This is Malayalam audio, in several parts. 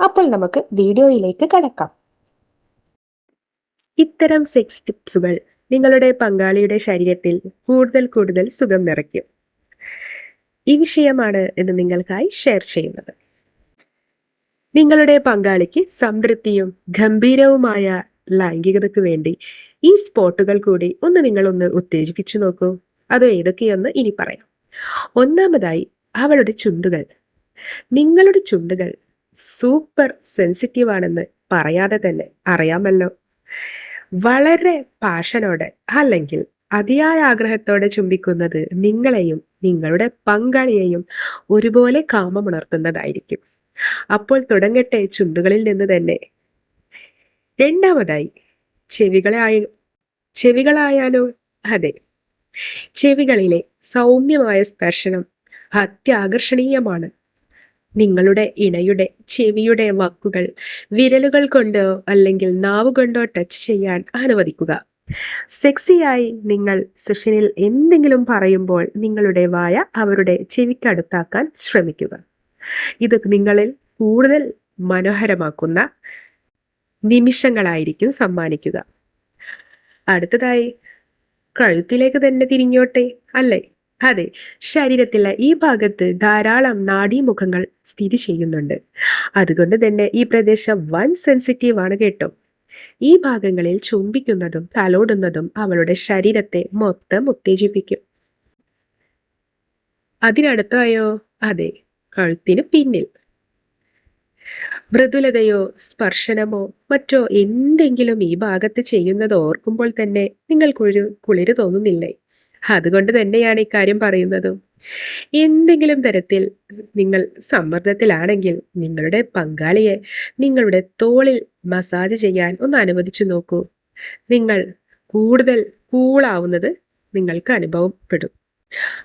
അപ്പോൾ നമുക്ക് വീഡിയോയിലേക്ക് കടക്കാം. ഇത്തരം സെക്സ് ടിപ്സുകൾ നിങ്ങളുടെ പങ്കാളിയുടെ ശരീരത്തിൽ കൂടുതൽ കൂടുതൽ സുഖം നിറയ്ക്കും. ഈ വിഷയമാണ് ഇന്ന് നിങ്ങൾക്കായി ഷെയർ ചെയ്യുന്നത്. നിങ്ങളുടെ പങ്കാളിക്ക് സംതൃപ്തിയും ഗംഭീരവുമായ ലൈംഗികതയ്ക്ക് വേണ്ടി ഈ സ്പോട്ടുകൾ കൂടി ഒന്ന് നിങ്ങളൊന്ന് ഉത്തേജിപ്പിച്ചു നോക്കൂ. അത് ഏതൊക്കെയെന്ന് ഇനി പറയാം. ഒന്നാമതായി അവളുടെ ചുണ്ടുകൾ. നിങ്ങളുടെ ചുണ്ടുകൾ സൂപ്പർ സെൻസിറ്റീവാണെന്ന് പറയാതെ തന്നെ അറിയാമല്ലോ. വളരെ പാഷനോടെ അല്ലെങ്കിൽ അതിയായ ആഗ്രഹത്തോടെ ചുംബിക്കുന്നത് നിങ്ങളെയും നിങ്ങളുടെ പങ്കാളിയെയും ഒരുപോലെ കാമമുണർത്തുന്നതായിരിക്കും. അപ്പോൾ തുടങ്ങട്ടെ ചുണ്ടുകളിൽ നിന്ന് തന്നെ. രണ്ടാമതായി ചെവികളായ ചെവികളായാലോ? അതെ. ചെവികളിലെ സൗമ്യമായ സ്പർശനം അത്യാകർഷണീയമാണ്. നിങ്ങളുടെ ഇണയുടെ ചെവിയുടെ വാക്കുകൾ വിരലുകൾ കൊണ്ടോ അല്ലെങ്കിൽ നാവ് കൊണ്ടോ ടച്ച് ചെയ്യാൻ അനുവദിക്കുക. സെക്സിയായി നിങ്ങൾ സെഷനിൽ എന്തെങ്കിലും പറയുമ്പോൾ നിങ്ങളുടെ വായ അവരുടെ ചെവിക്കടുത്താക്കാൻ ശ്രമിക്കുക. ഇത് നിങ്ങളിൽ കൂടുതൽ മനോഹരമാക്കുന്ന നിമിഷങ്ങളായിരിക്കും സമ്മാനിക്കുക. അടുത്തതായി കഴുത്തിലേക്ക് തന്നെ തിരിഞ്ഞോട്ടെ അല്ലേ? അതെ ശരീരത്തിലെ ഈ ഭാഗത്ത് ധാരാളം നാഡീമുഖങ്ങൾ സ്ഥിതി ചെയ്യുന്നുണ്ട്. അതുകൊണ്ട് തന്നെ ഈ പ്രദേശം വൻ സെൻസിറ്റീവ് ആണ് കേട്ടോ. ഈ ഭാഗങ്ങളിൽ ചുംബിക്കുന്നതും തലോടുന്നതും അവളുടെ ശരീരത്തെ മൊത്തം ഉത്തേജിപ്പിക്കും. അതിനടുത്തായോ? അതെ കഴുത്തിന് പിന്നിൽ. മൃദുലതയോ സ്പർശനമോ മറ്റോ എന്തെങ്കിലും ഈ ഭാഗത്ത് ചെയ്യുന്നത് ഓർക്കുമ്പോൾ തന്നെ നിങ്ങൾക്കൊരു കുളിര് തോന്നുന്നില്ലേ? അതുകൊണ്ട് തന്നെയാണ് ഇക്കാര്യം പറയുന്നതും. എന്തെങ്കിലും തരത്തിൽ നിങ്ങൾ സമ്മർദ്ദത്തിലാണെങ്കിൽ നിങ്ങളുടെ പങ്കാളിയെ നിങ്ങളുടെ തോളിൽ മസാജ് ചെയ്യാൻ ഒന്ന് അനുവദിച്ചു നോക്കൂ. നിങ്ങൾ കൂടുതൽ കൂളാവുന്നത് നിങ്ങൾക്ക് അനുഭവപ്പെടും.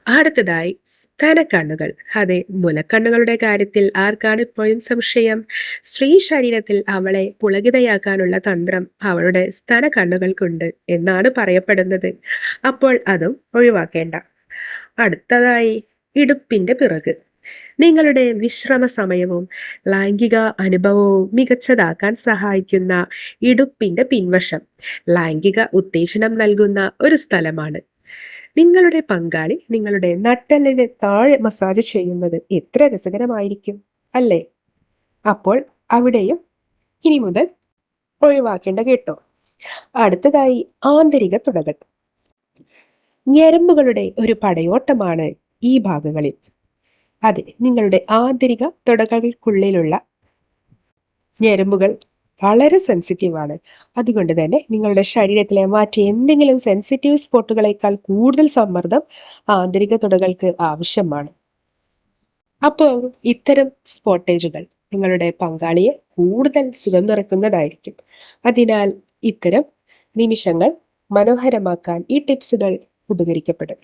അടുത്തതായി സ്തനക്കണ്ണുകൾ അതെ മുലക്കണ്ണുകളുടെ കാര്യത്തിൽ ആർക്കാണ് ഇപ്പോഴും സംശയം? സ്ത്രീ ശരീരത്തിൽ അവളെ പുളകിതയാക്കാനുള്ള തന്ത്രം അവളുടെ സ്തനക്കണ്ണുകൾക്കുണ്ട് എന്നാണ് പറയപ്പെടുന്നത്. അപ്പോൾ അതും ഒഴിവാക്കേണ്ട. അടുത്തതായി ഇടുപ്പിന്റെ പിറക്. നിങ്ങളുടെ വിശ്രമ സമയവും ലൈംഗിക അനുഭവവും മികച്ചതാക്കാൻ സഹായിക്കുന്ന ഇടുപ്പിന്റെ പിൻവശം ലൈംഗിക ഉത്തേജനം നൽകുന്ന ഒരു സ്ഥലമാണ്. നിങ്ങളുടെ പങ്കാളി നിങ്ങളുടെ നട്ടലിന് താഴെ മസാജ് ചെയ്യുന്നത് എത്ര രസകരമായിരിക്കും അല്ലേ? അപ്പോൾ അവിടെയും ഇനി മുതൽ ഒഴിവാക്കേണ്ട കേട്ടോ. അടുത്തതായി ആന്തരിക തുടകൾ. ഞരമ്പുകളുടെ ഒരു പടയോട്ടമാണ് ഈ ഭാഗങ്ങളിൽ. അതെ നിങ്ങളുടെ ആന്തരിക തുടകൾക്കുള്ളിലുള്ള ഞരമ്പുകൾ വളരെ സെൻസിറ്റീവ് ആണ്. അതുകൊണ്ട് തന്നെ നിങ്ങളുടെ ശരീരത്തിലെ മറ്റ് എന്തെങ്കിലും സെൻസിറ്റീവ് സ്പോട്ടുകളേക്കാൾ കൂടുതൽ സമ്മർദ്ദം ആന്തരിക തുടകൾക്ക് ആവശ്യമാണ്. അപ്പോൾ ഇത്തരം സ്പോട്ടേജുകൾ നിങ്ങളുടെ പങ്കാളിയെ കൂടുതൽ സുഖം നിറക്കുന്നതായിരിക്കും. അതിനാൽ ഇത്തരം നിമിഷങ്ങൾ മനോഹരമാക്കാൻ ഈ ടിപ്സുകൾ ഉപകരിക്കപ്പെടും.